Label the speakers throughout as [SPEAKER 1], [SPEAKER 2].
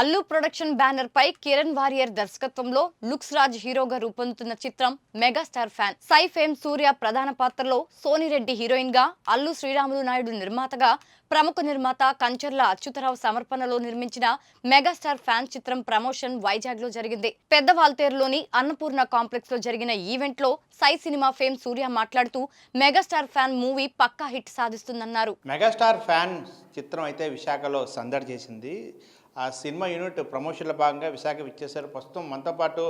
[SPEAKER 1] Allu production banner పై కిరణ్ వారియర్ దర్శకత్వంలో లుక్స్ రాజ్ హీరోగా రూపొందుతున్న చిత్రం megastar fan. Sye fame Surya ప్రధాన పాత్రలో సోనిరెడ్డి హీరోయిన్గా అల్లు శ్రీరాములు నాయుడు నిర్మాతగా ప్రముఖ నిర్మాత కంచర్ల అచ్యుతరావు సమర్పణలో నిర్మించిన మెగాస్టార్ ఫ్యాన్ చిత్రం ప్రమోషన్ వైజాగ్లో జరిగింది. పెద్ద వాల్తేరులోని అన్నపూర్ణ కాంప్లెక్స్లో జరిగిన ఈవెంట్లో సై సినిమా ఫేమ్ సూర్య మాట్లాడుతూ మెగాస్టార్ ఫ్యాన్ మూవీ పక్కా హిట్ సాధిస్తుందన్నారు.
[SPEAKER 2] మెగాస్టార్ ఫ్యాన్ చిత్రం అయితే విశాఖలో సందడి చేసింది. ఆ సినిమా యూనిట్ ప్రమోషన్లో భాగంగా విశాఖ ఇచ్చేశారు. ప్రస్తుతం మనతో పాటు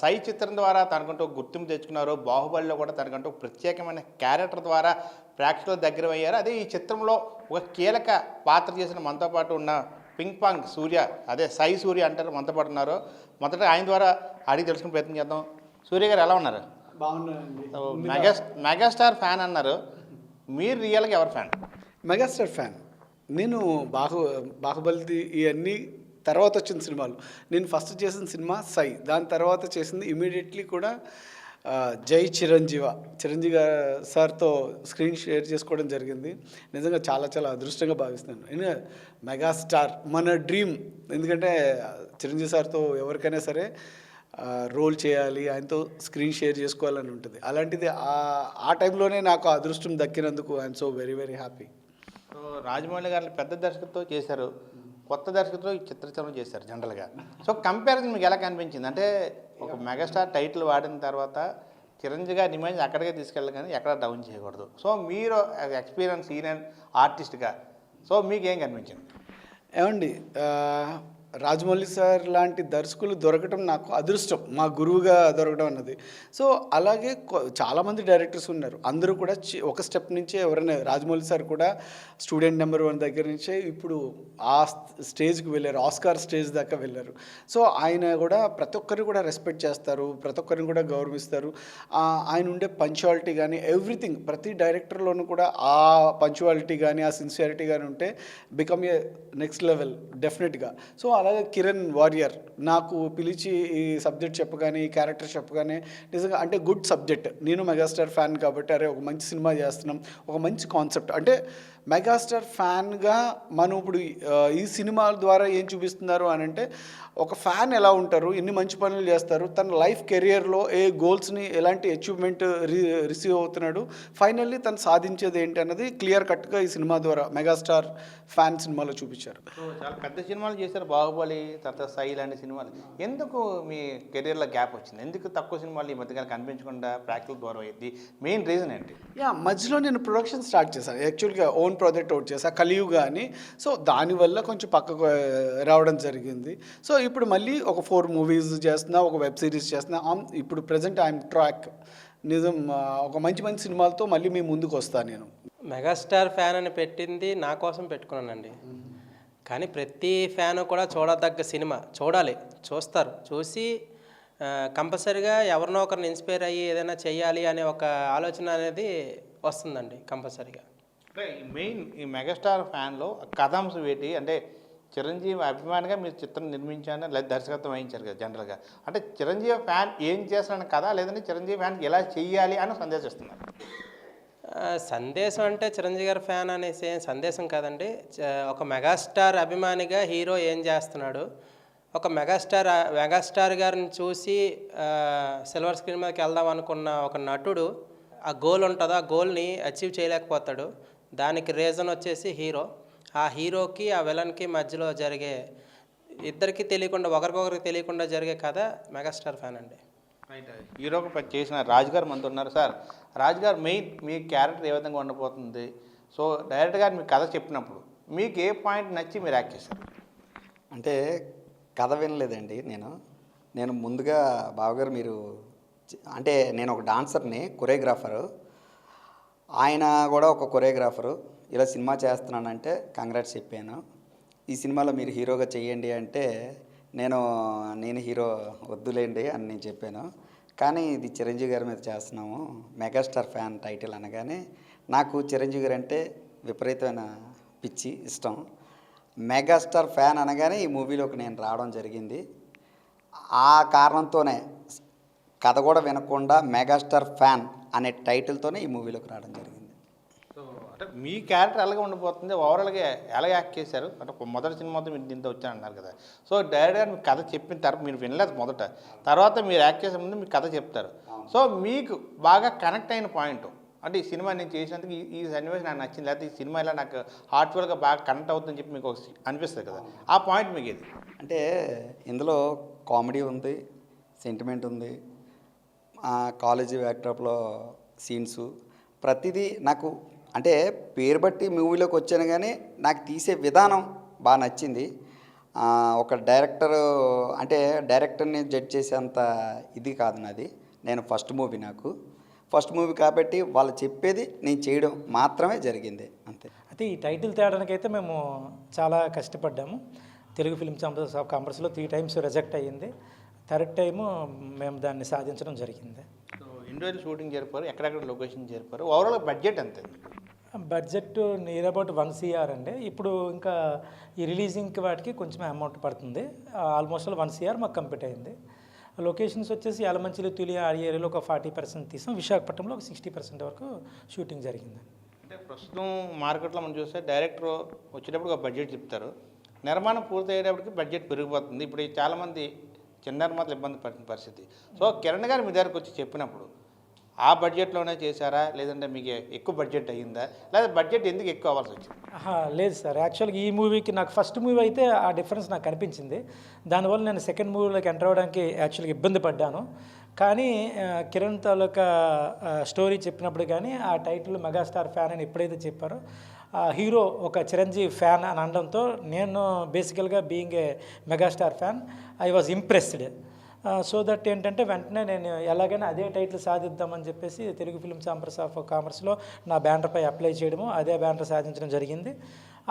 [SPEAKER 2] సై చిత్రం ద్వారా తనకంటూ గుర్తింపు తెచ్చుకున్నారు. బాహుబలిలో కూడా తనకంటూ ప్రత్యేకమైన క్యారెక్టర్ ద్వారా ప్రేక్షకుల దగ్గర అయ్యారు. అదే ఈ చిత్రంలో ఒక కీలక పాత్ర చేసిన మనతో పాటు ఉన్న పింక్ పాంగ్ సూర్య అదే సై సూర్య అంటారు మనతో పాటు ఉన్నారు. మొదట ఆయన ద్వారా అడిగి తెలుసుకునే ప్రయత్నం చేద్దాం. సూర్య గారు ఎలా ఉన్నారు?
[SPEAKER 3] బాగున్నానండి.
[SPEAKER 2] మెగా మెగాస్టార్ ఫ్యాన్ అన్నారు. మీరు రియల్గా ఎవరు ఫ్యాన్?
[SPEAKER 3] Megastar fan. నేను బాహు బాహుబలిది ఇవన్నీ తర్వాత వచ్చిన సినిమాలు. నేను ఫస్ట్ చేసిన సినిమా సై. దాని తర్వాత చేసింది ఇమీడియట్లీ కూడా జై చిరంజీవ. చిరంజీవి గా- సార్తో స్క్రీన్ షేర్ చేసుకోవడం జరిగింది. నిజంగా చాలా చాలా అదృష్టంగా భావిస్తున్నాను. ఎందుకంటే మెగాస్టార్ మన డ్రీమ్. ఎందుకంటే చిరంజీవి సార్తో ఎవరికైనా సరే రోల్ చేయాలి ఆయనతో స్క్రీన్ షేర్ చేసుకోవాలని ఉంటుంది. అలాంటిది ఆ- ఆ టైంలోనే నాకు అదృష్టం దక్కినందుకు I'm so very very happy.
[SPEAKER 2] So Rajamouli గారు పెద్ద దర్శకత్వం చేశారు. కొత్త దర్శకత్వం ఈ చిత్రచరణ చేశారు జనరల్గా. సో కంపారిజన్ మీకు ఎలా కనిపించింది? అంటే ఒక మెగాస్టార్ టైటిల్ వాడిన తర్వాత చిరంజీవి గారి ఇమేజ్ అక్కడికే తీసుకెళ్ళాలి కానీ ఎక్కడ డౌన్ చేయకూడదు. సో మీరు ఎక్స్పీరియన్స్ సీనియర్ ఆర్టిస్ట్గా సో మీకేం కనిపించింది?
[SPEAKER 3] ఏమండి రాజమౌళి సార్ లాంటి దర్శకులు దొరకడం నాకు అదృష్టం. మా గురువుగా దొరకడం అన్నది. సో అలాగే చాలామంది డైరెక్టర్స్ ఉన్నారు. అందరూ కూడా ఒక స్టెప్ నుంచే ఎవరైనా రాజమౌళి సార్ కూడా స్టూడెంట్ నెంబర్ వన్ దగ్గర నుంచే ఇప్పుడు ఆ స్టేజ్కి వెళ్ళారు. ఆస్కార్ స్టేజ్ దాకా వెళ్ళారు. సో ఆయన కూడా ప్రతి ఒక్కరిని కూడా రెస్పెక్ట్ చేస్తారు. ప్రతి ఒక్కరిని కూడా గౌరవిస్తారు. ఆయన ఉండే పంచువాలిటీ కానీ ఎవ్రీథింగ్ ప్రతి డైరెక్టర్లోనూ కూడా ఆ పంచువాలిటీ కానీ ఆ సిన్సియారిటీ కానీ ఉంటే బికమ్ ఏ నెక్స్ట్ లెవెల్ డెఫినెట్గా. సో అలాగే కిరణ్ వారియర్ నాకు పిలిచి ఈ సబ్జెక్ట్ చెప్పగానే ఈ క్యారెక్టర్ చెప్పగానే నిజంగా అంటే గుడ్ సబ్జెక్ట్. నేను మెగాస్టార్ ఫ్యాన్ కాబట్టి అరే ఒక మంచి సినిమా చేస్తున్నాం ఒక మంచి కాన్సెప్ట్. అంటే మెగాస్టార్ ఫ్యాన్గా మనం ఇప్పుడు ఈ సినిమాల ద్వారా ఏం చూపిస్తున్నారు అని అంటే ఒక ఫ్యాన్ ఎలా ఉంటారు ఎన్ని మంచి పనులు చేస్తారు తన లైఫ్ కెరియర్లో ఏ గోల్స్ని ఎలాంటి అచీవ్మెంట్ రి రిసీవ్ అవుతున్నాడు ఫైనల్లీ తను సాధించేది ఏంటి అన్నది క్లియర్ కట్గా ఈ సినిమా ద్వారా మెగాస్టార్ ఫ్యాన్ సినిమాలో చూపించారు.
[SPEAKER 2] చాలా పెద్ద సినిమాలు చేశారు బాహుబలి తర్వాత సై లాంటి సినిమాలు. ఎందుకు మీ కెరీర్లో గ్యాప్ వచ్చింది? ఎందుకు తక్కువ సినిమాలు ఈ మధ్యకాలం కనిపించకుండా ప్రాక్టికల్ దూరం అయ్యింది? మెయిన్ రీజన్ ఏంటి?
[SPEAKER 3] యా మధ్యలో నేను ప్రొడక్షన్ స్టార్ట్ చేశాను. యాక్చువల్గా ఓన్ ప్రాజెక్ట్ అవుట్ చేసి ఆ కలియుగ అని. సో దానివల్ల కొంచెం పక్కకు రావడం జరిగింది. సో ఇప్పుడు మళ్ళీ ఒక ఫోర్ మూవీస్ చేస్తున్నా ఒక వెబ్ సిరీస్ చేస్తున్నా ఆమ్- ఇప్పుడు ప్రజెంట్ ఐఎమ్ ట్రాక్. నిజం ఒక మంచి మంచి సినిమాలతో మళ్ళీ మీ ముందుకు వస్తాను నేను.
[SPEAKER 4] మెగాస్టార్ ఫ్యాన్ అని పెట్టింది నా కోసం పెట్టుకున్నానండి. కానీ ప్రతి ఫ్యాన్ కూడా చూడదగ్గ సినిమా. చూడాలి చూస్తారు. చూసి కంపల్సరిగా ఎవరినో ఒకరిని ఇన్స్పైర్ అయ్యి ఏదైనా చేయాలి అనే ఒక ఆలోచన అనేది వస్తుందండి కంపల్సరిగా.
[SPEAKER 2] అంటే మెయిన్ ఈ మెగాస్టార్ ఫ్యాన్లో కథాంశం ఏంటి అంటే చిరంజీవి అభిమానిగా మీరు చిత్రం నిర్మించాను లేదా దర్శకత్వం వహించారు కదా జనరల్గా. అంటే చిరంజీవి ఫ్యాన్ ఏం చేస్తాడని కదా లేదంటే చిరంజీవి ఫ్యాన్ ఎలా చెయ్యాలి అని సందేశిస్తున్నారు.
[SPEAKER 4] ఆ, సందేశం అంటే చిరంజీవి గారి ఫ్యాన్ అనేసి ఏం సందేశం కాదండి. ఒక మెగాస్టార్ అభిమానిగా హీరో ఏం చేస్తున్నాడు? ఒక మెగాస్టార్ మెగాస్టార్ గారిని చూసి సిల్వర్ స్క్రీన్ మీదకి వెళ్దాం అనుకున్న ఒక నటుడు ఆ గోల్ ఉంటుందో? ఆ గోల్ని అచీవ్ చేయలేకపోతాడు. దానికి రీజన్ వచ్చేసి హీరో ఆ హీరోకి ఆ విలన్కి మధ్యలో జరిగే ఇద్దరికి తెలియకుండా ఒకరికొకరికి తెలియకుండా జరిగే కథ మెగాస్టార్ ఫ్యాన్ అండి.
[SPEAKER 2] రైట్ హీరోకి చేసిన రాజు గారు మనతో ఉన్నారు సార్. రాజు గారు మెయిన్ మీ క్యారెక్టర్ ఏ విధంగా ఉండబోతుంది సో డైరెక్ట్ గారు మీ కథ చెప్పినప్పుడు మీకు ఏ పాయింట్ నచ్చి మీరు యాక్ట్ చేశారు?
[SPEAKER 5] అంటే కథ వినలేదండి నేను. నేను ముందుగా బావగారు మీరు అంటే నేను ఒక డాన్సర్ని కొరియోగ్రాఫరు ఆయన కూడా ఒక కొరియోగ్రాఫరు. ఇలా సినిమా చేస్తున్నానంటే కంగ్రాట్స్ చెప్పాను. ఈ సినిమాలో మీరు హీరోగా చెయ్యండి అంటే నేను నేను హీరో వద్దులేండి అని నేను చెప్పాను. కానీ ఇది చిరంజీవి గారి మీద చేస్తున్నాము. మెగాస్టార్ ఫ్యాన్ టైటిల్ అనగానే నాకు చిరంజీవి గారు అంటే విపరీతమైన పిచ్చి ఇష్టం. మెగాస్టార్ ఫ్యాన్ అనగానే ఈ మూవీలోకి నేను రావడం జరిగింది. ఆ కారణంతోనే కథ కూడా వినకుండా మెగాస్టార్ ఫ్యాన్ అనే టైటిల్తోనే ఈ మూవీలోకి రావడం జరిగింది.
[SPEAKER 2] సో అంటే మీ క్యారెక్టర్ ఎలాగ ఉండిపోతుంది? ఓవరాల్గా ఎలా యాక్ట్ చేశారు? అంటే మొదటి సినిమాతో మీరు దీంతో వచ్చారన్నారు కదా. సో డైరెక్ట్గా మీకు కథ చెప్పిన తర్వాత మీరు వినలేదు మొదట. తర్వాత మీరు యాక్ట్ చేసే ముందు మీకు కథ చెప్తారు. సో మీకు బాగా కనెక్ట్ అయిన పాయింట్ అంటే ఈ సినిమా నేను చేసినందుకు ఈ సన్నివేశం నాకు నచ్చింది. లేకపోతే ఈ సినిమా ఇలా నాకు హార్ట్ఫుల్గా బాగా కనెక్ట్ అవుతుందని చెప్పి మీకు అనిపిస్తుంది కదా. ఆ పాయింట్ మీకు ఇది
[SPEAKER 5] అంటే ఇందులో కామెడీ ఉంది సెంటిమెంట్ ఉంది కాలేజీ బ్యాక్డ్రాప్లో సీన్స్ ప్రతిదీ నాకు అంటే పేరు బట్టి మూవీలోకి వచ్చాను కానీ నాకు తీసే విధానం బాగా నచ్చింది. ఒక డైరెక్టర్ అంటే డైరెక్టర్ని జడ్జ్ చేసేంత ఇది కాదు నాది. నేను ఫస్ట్ మూవీ నాకు. ఫస్ట్ మూవీ కాబట్టి వాళ్ళు చెప్పేది నేను చేయడం మాత్రమే జరిగింది అంతే.
[SPEAKER 6] అయితే ఈ టైటిల్ తేయడానికి అయితే మేము చాలా కష్టపడ్డాము. తెలుగు ఫిల్మ్ ఛాంబర్స్ ఆఫ్ కామర్స్లో త్రీ టైమ్స్ రిజెక్ట్ అయ్యింది. థర్డ్ టైము మేము దాన్ని సాధించడం జరిగింది.
[SPEAKER 2] సో ఎన్ని రోజులు షూటింగ్ జరిపారు ఎక్కడెక్కడ లొకేషన్ జరిపారు? ఓవరాల్ బడ్జెట్ అంతే
[SPEAKER 6] budget near about one CR అండి. ఇప్పుడు ఇంకా ఈ రిలీజింగ్ వాటికి కొంచెం అమౌంట్ పడుతుంది. ఆల్మోస్ట్ వన్ సిఆర్ మాకు కంప్లీట్ అయింది. లొకేషన్స్ వచ్చేసి యలమంచిలి తులి ఆ ఏరియాలో ఒక ఫార్టీ పర్సెంట్ తీసాం. విశాఖపట్నంలో ఒక సిక్స్టీ పర్సెంట్ వరకు షూటింగ్ జరిగింది
[SPEAKER 2] అంటే ప్రస్తుతం మార్కెట్లో మనం చూస్తే డైరెక్టర్ వచ్చేటప్పుడు ఒక బడ్జెట్ చెప్తారు. నిర్మాణం పూర్తయ్యేటప్పటికి బడ్జెట్ పెరిగిపోతుంది. ఇప్పుడు చాలామంది చిన్నారు మాత్రం ఇబ్బంది పడిన పరిస్థితి. సో కిరణ్ గారు మీ దగ్గరకు వచ్చి చెప్పినప్పుడు ఆ బడ్జెట్లోనే చేశారా? లేదంటే మీకు ఎక్కువ బడ్జెట్ అయ్యిందా? లేదా బడ్జెట్ ఎందుకు ఎక్కువ అవ్వాల్సి వచ్చింది?
[SPEAKER 6] లేదు సార్. యాక్చువల్గా ఈ మూవీకి నాకు ఫస్ట్ మూవీ అయితే ఆ డిఫరెన్స్ నాకు కనిపించింది దానివల్ల నేను సెకండ్ మూవీలోకి ఎంటర్ అవ్వడానికి యాక్చువల్గా ఇబ్బంది పడ్డాను. కానీ కిరణ్ తాలూకా స్టోరీ చెప్పినప్పుడు కానీ ఆ టైటిల్ మెగాస్టార్ ఫ్యాన్ అని ఎప్పుడైతే చెప్పారో హీరో ఒక చిరంజీవి ఫ్యాన్ అని అనడంతో నేను బేసికల్గా being a megastar fan I was impressed. So that ఏంటంటే వెంటనే నేను ఎలాగైనా అదే టైటిల్ సాధిద్దామని చెప్పేసి తెలుగు ఫిల్మ్ ఛాంబర్స్ ఆఫ్ కామర్స్లో నా బ్యానర్పై అప్లై చేయడము అదే బ్యానర్ సాధించడం జరిగింది.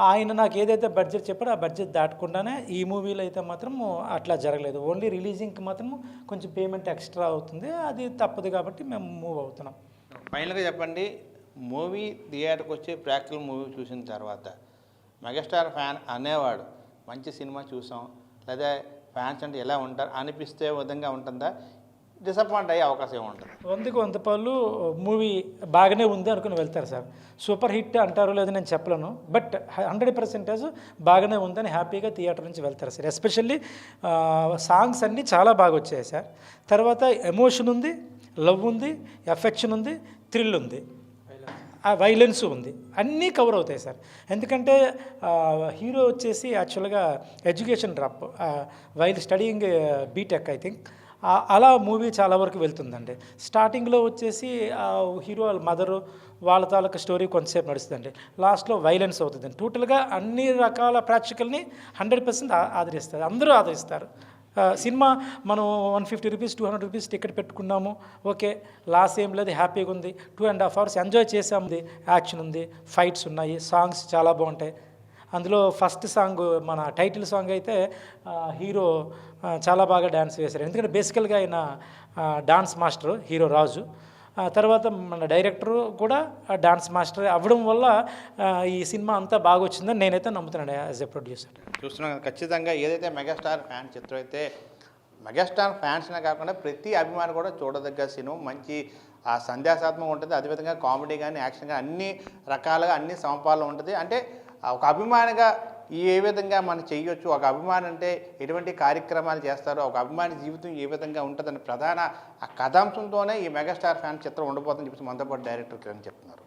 [SPEAKER 6] ఆయన నాకు ఏదైతే బడ్జెట్ చెప్పారో ఆ బడ్జెట్ దాటకుండానే ఈ మూవీలో అయితే మాత్రం అట్లా జరగలేదు. ఓన్లీ రిలీజింగ్కి మాత్రం కొంచెం పేమెంట్ ఎక్స్ట్రా అవుతుంది. అది తప్పదు కాబట్టి మేము మూవ్ అవుతున్నాం.
[SPEAKER 2] ఫైనల్గా చెప్పండి మూవీ థియేటర్కి వచ్చి ప్రాక్టికల్ మూవీ చూసిన తర్వాత మెగాస్టార్ ఫ్యాన్ అనేవాడు మంచి సినిమా చూసాం లేదా ఫ్యాన్స్ అంటే ఎలా ఉంటారు అనిపిస్తే విధంగా ఉంటుందా? డిసప్పాయింట్ అయ్యే అవకాశం ఉంటుంది.
[SPEAKER 6] వందకు వంద పనులు మూవీ బాగానే ఉంది అనుకుని వెళ్తారు సార్. సూపర్ హిట్ అంటారో లేదో నేను చెప్పలేను బట్ హండ్రెడ్ పర్సెంటేజ్ బాగానే ఉందని హ్యాపీగా థియేటర్ నుంచి వెళ్తారు సార్. ఎస్పెషల్లీ సాంగ్స్ అన్నీ చాలా బాగా వచ్చాయి సార్. తర్వాత ఎమోషన్ ఉంది లవ్ ఉంది ఎఫెక్షన్ ఉంది థ్రిల్ ఉంది. ఆ వైలెన్స్ ఉంది. అన్నీ కవర్ అవుతాయి సార్. ఎందుకంటే హీరో వచ్చేసి యాక్చువల్గా education drop while studying BTech I think అలా మూవీ చాలా వరకు వెళ్తుందండి. స్టార్టింగ్లో వచ్చేసి హీరో వాళ్ళ మదరు వాళ్ళ తాలూకా స్టోరీ కొంతసేపు నడుస్తుందండి. లాస్ట్లో వైలెన్స్ అవుతుందండి. టోటల్గా అన్ని రకాల ప్రేక్షకుల్ని హండ్రెడ్ పర్సెంట్ ఆదరిస్తారు. అందరూ ఆదరిస్తారు. సినిమా మనం one fifty rupees two hundred rupees ticket పెట్టుకున్నాము. ఓకే లాస్ ఏం లేదు హ్యాపీగా ఉంది. Two and half hours enjoy చేసాము యాక్షన్ ఉంది ఫైట్స్ ఉన్నాయి సాంగ్స్ చాలా బాగుంటాయి. అందులో ఫస్ట్ సాంగ్ మన టైటిల్ సాంగ్ అయితే హీరో చాలా బాగా డ్యాన్స్ వేశారు. ఎందుకంటే బేసికల్గా ఆయన డాన్స్ మాస్టర్ హీరో రాజు. తర్వాత మన డైరెక్టరు కూడా డాన్స్ మాస్టర్ అవ్వడం వల్ల ఈ సినిమా అంతా బాగా వచ్చిందని నేనైతే నమ్ముతున్నాను యాజ్ ఎ ప్రొడ్యూసర్.
[SPEAKER 2] చూస్తున్నాం ఖచ్చితంగా ఏదైతే మెగాస్టార్ ఫ్యాన్ చిత్రం అయితే మెగాస్టార్ ఫ్యాన్స్నే కాకుండా ప్రతి అభిమాని కూడా చూడదగ్గ సినిమా మంచి ఆ సంధ్యాసాత్మకం ఉంటుంది. అదేవిధంగా కామెడీ కానీ యాక్షన్ కానీ అన్ని రకాలుగా అన్ని సమపాలు ఉంటుంది. అంటే ఒక అభిమానిగా ఏ విధంగా మనం చేయొచ్చు? ఒక అభిమాని అంటే ఎటువంటి కార్యక్రమాలు చేస్తారో ఒక అభిమాని జీవితం ఏ విధంగా ఉంటుందని ప్రధాన ఆ కథాంశంతోనే ఈ మెగాస్టార్ ఫ్యాన్ చిత్రం ఉండబోతుందని చెప్పి మనతో పాటు డైరెక్టర్ కిరణ్ చెప్తున్నారు.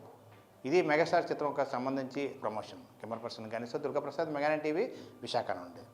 [SPEAKER 2] ఇది మెగాస్టార్ చిత్రం సంబంధించి promotion. Camera person Ganeshwar Durgaprasad మెగానా TV Visakha నుండి.